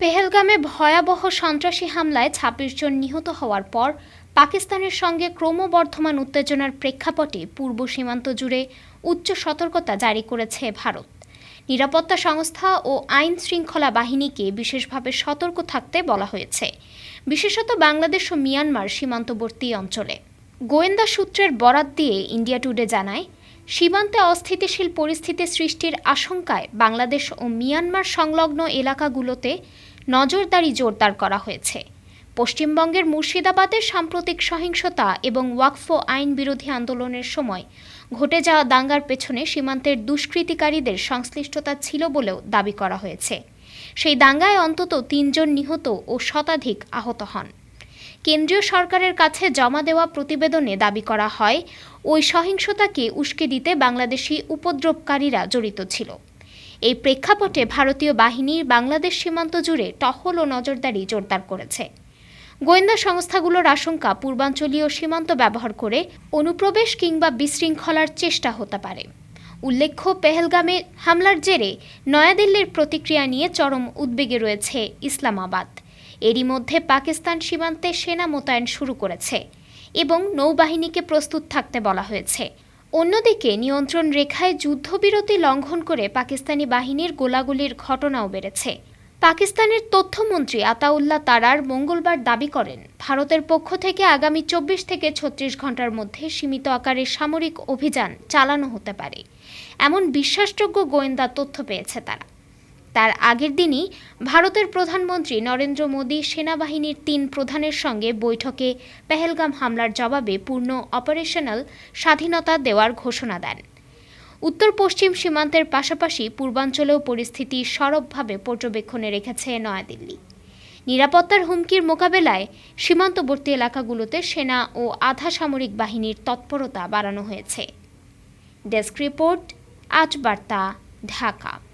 পেহেলগামে ভয়াবহ সন্ত্রাসী হামলায় ছাব্বিশ জন নিহত হওয়ার পর পাকিস্তানের সঙ্গে ক্রমবর্ধমান উত্তেজনার প্রেক্ষাপটে পূর্ব সীমান্ত জুড়ে উচ্চ সতর্কতা জারি করেছে ভারত। নিরাপত্তা সংস্থা ও আইন শৃঙ্খলা বাহিনীকে বিশেষভাবে সতর্ক থাকতে বলা হয়েছে, বিশেষত বাংলাদেশ ও মিয়ানমার সীমান্তবর্তী অঞ্চলে। গোয়েন্দা সূত্রের বরাত দিয়ে ইন্ডিয়া টুডে জানায়, সীমান্তে অস্থিতিশীল পরিস্থিতি সৃষ্টির আশঙ্কায় বাংলাদেশ ও মিয়ানমার সংলগ্ন এলাকাগুলোতে নজরদারি জোরদার করা হয়েছে। পশ্চিমবঙ্গের মুর্শিদাবাদে সাম্প্রতিক সহিংসতা এবং ওয়াকফো আইন বিরোধী আন্দোলনের সময় ঘটে যাওয়া দাঙ্গার পেছনে সীমান্তের দুষ্কৃতিকারীদের সংশ্লিষ্টতা ছিল বলেও দাবি করা হয়েছে। সেই দাঙ্গায় অন্তত তিনজন নিহত ও শতাধিক আহত হন। কেন্দ্রীয় সরকারের কাছে জমা দেওয়া প্রতিবেদনে দাবি করা হয়, ওই সহিংসতাকে উস্কে দিতে বাংলাদেশি উপদ্রবকারীরা জড়িত ছিল। এই প্রেক্ষাপটে ভারতীয় বাহিনী বাংলাদেশ সীমান্ত জুড়ে টহল ও নজরদারি জোরদার করেছে। গোয়েন্দা সংস্থাগুলোর আশঙ্কা পূর্বাঞ্চলীয় সীমান্ত ব্যবহার করে অনুপ্রবেশ কিংবা বিশৃঙ্খলার চেষ্টা হতে পারে। উল্লেখ্য, পেহেলগামে হামলার জেরে নয়াদিল্লির প্রতিক্রিয়া নিয়ে চরম উদ্বেগে রয়েছে ইসলামাবাদ। এরই মধ্যে পাকিস্তান সীমান্তে সেনা মোতায়েন শুরু করেছে এবং নৌবাহিনীকে প্রস্তুত থাকতে বলা হয়েছে। অন্যদিকে নিয়ন্ত্রণ রেখায় যুদ্ধবিরতি লঙ্ঘন করে পাকিস্তানি বাহিনীর গোলাগুলির ঘটনাও বেড়েছে। পাকিস্তানের তথ্যমন্ত্রী আতাউল্লাহ তারার মঙ্গলবার দাবি করেন, ভারতের পক্ষ থেকে আগামী চব্বিশ থেকে ছত্রিশ ঘণ্টার মধ্যে সীমিত আকারে সামরিক অভিযান চালানো হতে পারে। এমন বিশ্বাসযোগ্য গোয়েন্দা তথ্য পেয়েছে তারা। তার আগের দিনই ভারতের প্রধানমন্ত্রী নরেন্দ্র মোদী সেনাবাহিনীর তিন প্রধানের সঙ্গে বৈঠকে পেহেলগাম হামলার জবাবে পূর্ণ অপারেশনাল স্বাধীনতা দেওয়ার ঘোষণা দেন। উত্তর পশ্চিম সীমান্তের পাশাপাশি পূর্বাঞ্চলেও পরিস্থিতি সরবভাবে পর্যবেক্ষণে রেখেছে নয়াদিল্লি। নিরাপত্তার হুমকির মোকাবেলায় সীমান্তবর্তী এলাকাগুলোতে সেনা ও আধা সামরিক বাহিনীর তৎপরতা বাড়ানো হয়েছে। ডেস্ক রিপোর্ট, আজ বার্তা, ঢাকা।